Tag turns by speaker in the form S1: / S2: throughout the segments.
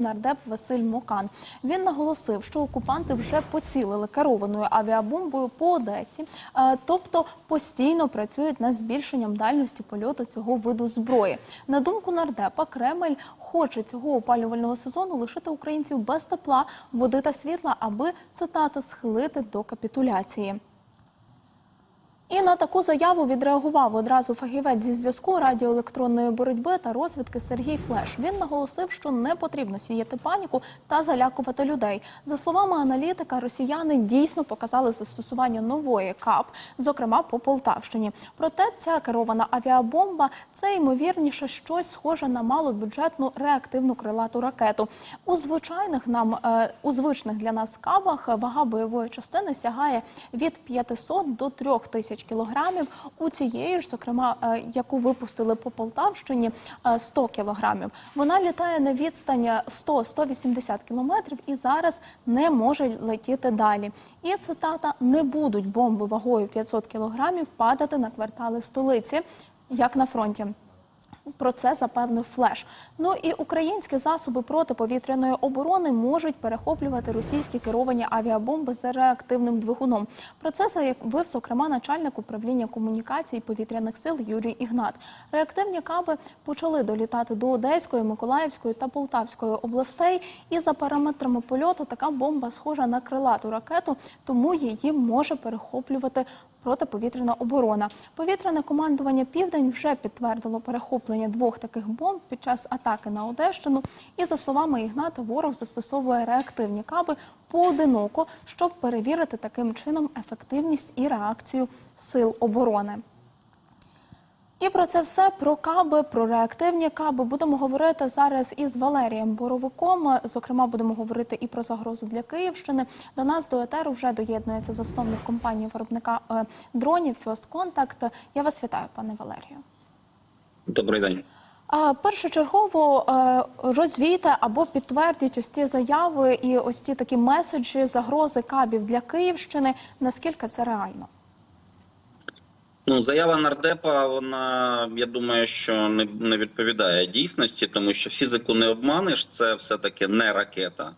S1: Нардеп Василь Мокан він наголосив, що окупанти вже поцілили керованою авіабомбою по Одесі, е, тобто постійно працюють над збільшенням дальності польоту цього виду зброї. На думку нардепа, Кремль хоче цього опалювального сезону лишити українців без тепла, води та світла, аби цитата схилити до капітуляції. І на таку заяву відреагував одразу фахівець зі зв'язку радіоелектронної боротьби та розвідки Сергій Флеш. Він наголосив, що не потрібно сіяти паніку та залякувати людей. За словами аналітика, росіяни дійсно показали застосування нової КАП, зокрема по Полтавщині. Проте ця керована авіабомба це ймовірніше щось схоже на малобюджетну реактивну крилату ракету. У звичайних нам е, у звичних для нас кабах вага бойової частини сягає від 500 до 3000 кілограмів. У цієї ж, зокрема, е, яку випустили по Полтавщині, е, 100 кілограмів. Вона літає на відстані 100-180 кілометрів і зараз не може летіти далі. І цитата: не будуть бомби вагою 500 кілограмів падати на квартали столиці, як на фронті. Про це запевнив Флеш. Ну і українські засоби протиповітряної оборони можуть перехоплювати російські керовані авіабомби з реактивним двигуном. Про це заявив зокрема начальник управління комунікацій повітряних сил Юрій Ігнат. Реактивні каби почали долітати до Одеської, Миколаївської та Полтавської областей. І за параметрами польоту така бомба схожа на крилату ракету, тому її може перехоплювати протиповітряна оборона. Повітряне командування Південь вже підтвердило перехоплення двох таких бомб під час атаки на Одещину. І за словами Ігната, ворог застосовує реактивні каби поодиноко, щоб перевірити таким чином ефективність і реакцію сил оборони. І про це все про каби, про реактивні каби будемо говорити зараз із Валерієм Боровиком. Зокрема, будемо говорити і про загрозу для Київщини. До нас до етеру вже доєднується засновник компанії виробника е, дронів First Contact. Я вас вітаю, пане Валерію.
S2: Добрий день.
S1: Першочергово е, розвійте або підтвердіть ось ці заяви і ось ці такі меседжі загрози кабів для Київщини. Наскільки це реально?
S2: Ну, заява нардепа, вона я думаю, що не, не відповідає дійсності, тому що фізику не обманеш. Це все таки не ракета.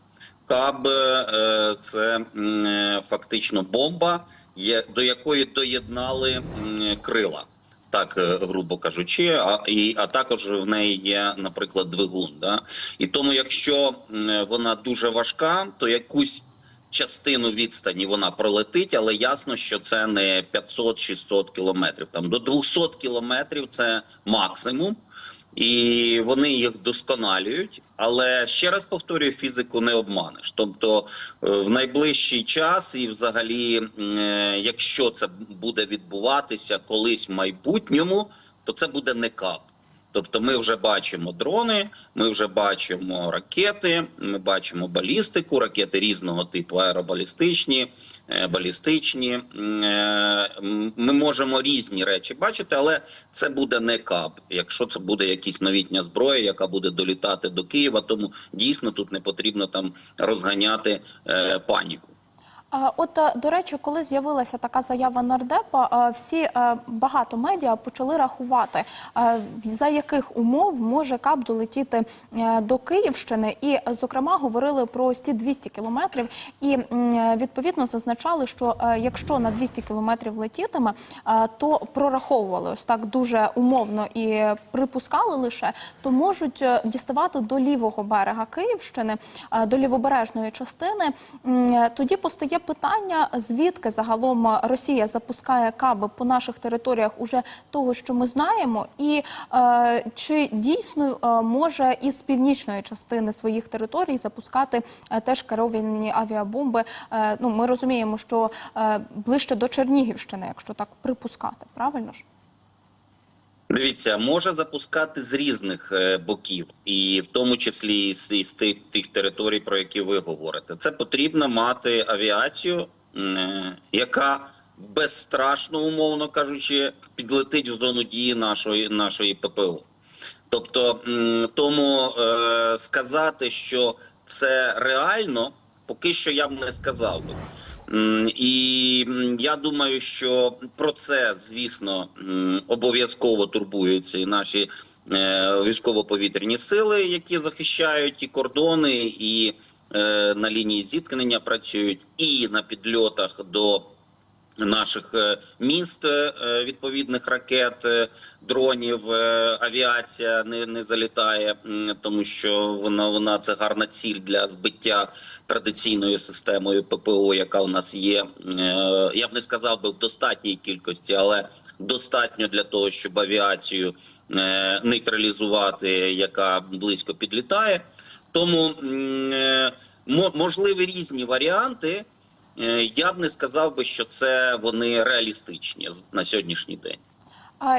S2: Каб е, це е, фактично бомба, до якої доєднали крила. Так, е, грубо кажучи, а і а також в неї є, наприклад, двигун. Да? І тому, якщо вона дуже важка, то якусь частину відстані вона пролетить, але ясно, що це не 500-600 кілометрів. Там до 200 кілометрів це максимум, і вони їх вдосконалюють. Але ще раз повторюю, фізику не обманеш. Тобто е, в найближчий час, і взагалі, е, якщо це буде відбуватися колись в майбутньому, то це буде не кап. Тобто, ми вже бачимо дрони, ми вже бачимо ракети, ми бачимо балістику, ракети різного типу, аеробалістичні, е, балістичні. Е, Ми можемо різні речі бачити, але це буде не КАБ, якщо це буде якась новітня зброя, яка буде долітати до Києва. Тому дійсно тут не потрібно там розганяти е, паніку.
S1: От е, до речі, коли з'явилася така заява нардепа, е, всі е, багато медіа почали рахувати, за яких умов може КАП долетіти до Київщини, і зокрема говорили про ось ці 200 кілометрів, і відповідно зазначали, що якщо на 200 кілометрів летітиме, то прораховували. Ось так дуже умовно і припускали лише, то можуть діставати до лівого берега Київщини, до лівобережної частини. Тоді постає питання, звідки загалом Росія запускає каби по наших територіях уже того, що ми знаємо, і е, чи дійсно е, може із північної частини своїх територій запускати е, теж керовані авіабомби? Е, ну ми розуміємо, що е, ближче до Чернігівщини, якщо так припускати, правильно ж?
S2: Дивіться, може запускати з різних е, боків, і в тому числі з, із тих, тих територій, про які ви говорите. Це потрібно мати авіацію, е, яка безстрашно, умовно кажучи, підлетить в зону дії нашої нашої ППО. Тобто, тому е, сказати, що це реально, поки що я б не сказав би. І я думаю, що про це, звісно, обов'язково турбуються і наші е, військово-повітряні сили, які захищають і кордони, і е, на лінії зіткнення працюють, і на підльотах до наших е, міст е, відповідних ракет, е, дронів, авіація не, не залітає, тому що вона, вона це гарна ціль для збиття традиційною системою ППО, яка у нас є. Я б не сказав би в достатній кількості, але достатньо для того, щоб авіацію нейтралізувати, яка близько підлітає. Тому можливі різні варіанти. Е, Я б не сказав би, що це вони реалістичні на сьогоднішній день.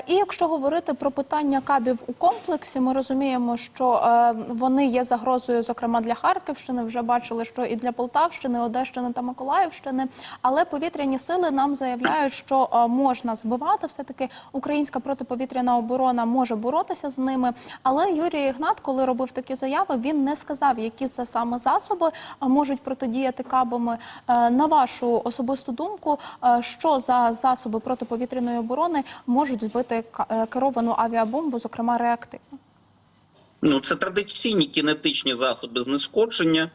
S1: І якщо говорити про питання кабів у комплексі, ми розуміємо, що е, вони є загрозою, зокрема для Харківщини. Вже бачили, що і для Полтавщини, Одещини та Миколаївщини. Але повітряні сили нам заявляють, що е, можна збивати. Все таки українська протиповітряна оборона може боротися з ними. Але Юрій Ігнат, коли робив такі заяви, він не сказав, які це саме засоби е, можуть протидіяти кабами. На вашу особисту думку, що за засоби протиповітряної оборони можуть збити е, керовану авіабомбу, зокрема реактивну?
S2: Ну, це традиційні кінетичні засоби знешкодження.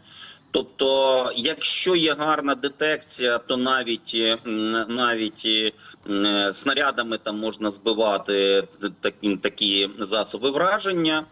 S2: Тобто, якщо є гарна детекція, то навіть е, навіть е, снарядами там можна збивати такі, такі засоби враження.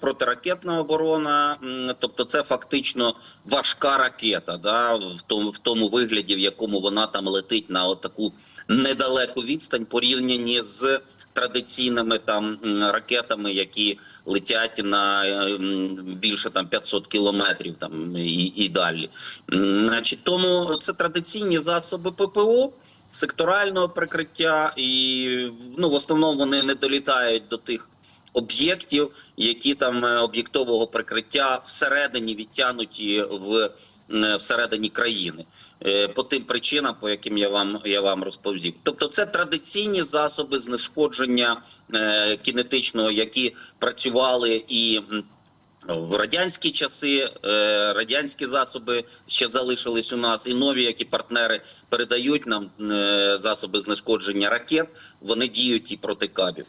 S2: Протиракетна оборона, тобто це фактично важка ракета, да, в тому в тому вигляді, в якому вона там летить на таку недалеку відстань, порівняні з традиційними там ракетами, які летять на е, більше там 500 кілометрів там і, і далі. Значить, тому це традиційні засоби ППО. Секторального прикриття, і ну в основному вони не долітають до тих об'єктів, які там е, об'єктового прикриття всередині відтянуті в всередині країни е, по тим причинам, по яким я вам я вам розповів. Тобто, це традиційні засоби знешкодження е, кінетичного, які працювали і. в радянські часи е, радянські засоби ще залишились у нас, і нові, які партнери передають нам е, засоби знешкодження ракет. Вони діють і проти кабів.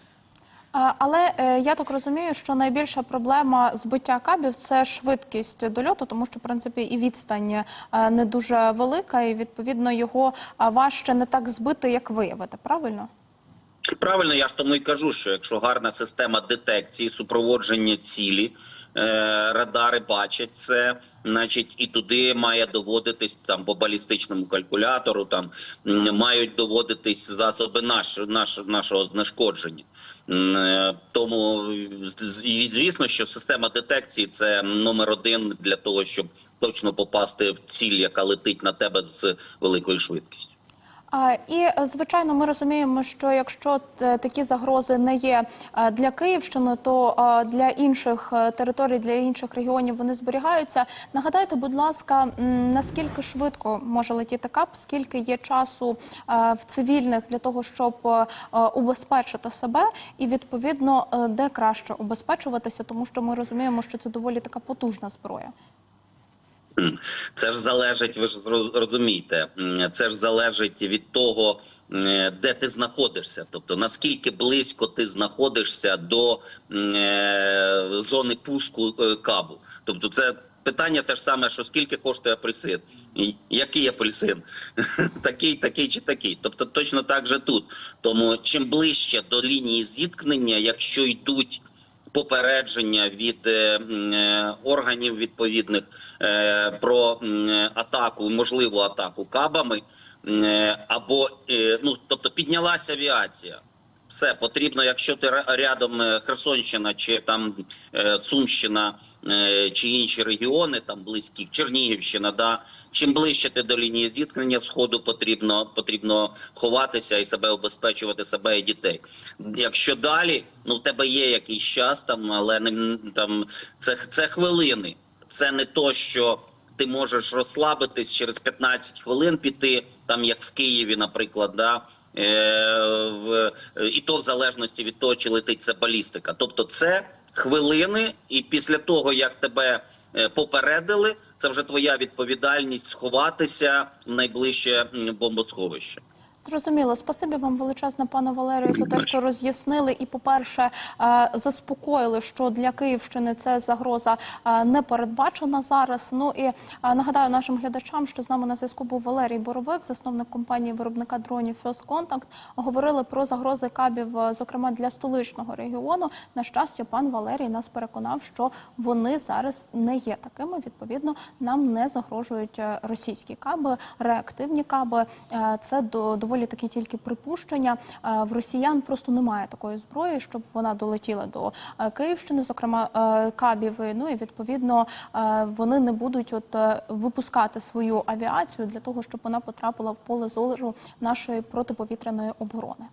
S1: Але е, я так розумію, що найбільша проблема збиття кабів це швидкість дольоту, тому що в принципі і відстань е, не дуже велика, і відповідно його важче не так збити, як виявити. Правильно?
S2: Правильно, я ж тому і кажу, що якщо гарна система детекції, супроводження цілі, е, радари бачать це, значить і туди має доводитись там по балістичному калькулятору, там мають доводитись засоби наш, наш, нашого знешкодження. Е, Тому і звісно, що система детекції це номер один для того, щоб точно попасти в ціль, яка летить на тебе з великою швидкістю.
S1: І звичайно, ми розуміємо, що якщо е, такі загрози не є е, для Київщини, то е, для інших територій, для інших регіонів вони зберігаються. Нагадайте, будь ласка, наскільки швидко може летіти КАП, скільки є часу в цивільних для того, щоб убезпечити себе, і відповідно де краще убезпечуватися, тому що ми розуміємо, що це доволі така потужна зброя.
S2: Це ж залежить, ви ж роз- розумієте, це ж залежить від того, де ти знаходишся, тобто наскільки близько ти знаходишся до е, зони пуску е, кабу. Тобто, це питання те ж саме, що скільки коштує апельсин, який апельсин, такий, такий чи такий. Тобто, точно так же тут. Тому чим ближче до лінії зіткнення, якщо йдуть попередження від е, е, органів відповідних е, про атаку, можливу атаку кабами, або ну тобто піднялася авіація. Все потрібно, якщо ти рядом е, Херсонщина чи там е, Сумщина е, чи інші регіони, там близькі Чернігівщина, да чим ближче ти до лінії зіткнення сходу, потрібно потрібно ховатися і себе обезпечувати себе і дітей. Якщо далі, ну в тебе є якийсь час там, але не там це, це хвилини. Це не то, що ти можеш розслабитись через 15 хвилин піти, там як в Києві, наприклад, да. Е, в, і то в залежності від того, чи летить це балістика. Тобто це хвилини, і після того, як тебе е, попередили, це вже твоя відповідальність сховатися в найближче бомбосховище.
S1: Зрозуміло, спасибі вам величезне, пане Валерію, за те, що роз'яснили і, по-перше, е, заспокоїли, що для Київщини це загроза е, не передбачена зараз. Ну і е, нагадаю нашим глядачам, що з нами на зв'язку був Валерій Боровик, засновник компанії виробника дронів First Contact. Говорили про загрози кабів, зокрема для столичного регіону. На щастя, пан Валерій нас переконав, що вони зараз не є такими. Відповідно, нам не загрожують російські каби, реактивні каби. Це до- доволі такі тільки припущення. Е, В росіян просто немає такої зброї, щоб вона долетіла до е, Київщини, зокрема Кабіви. кабів. Ну і відповідно е, вони не будуть от е, випускати свою авіацію для того, щоб вона потрапила в поле зору нашої протиповітряної оборони.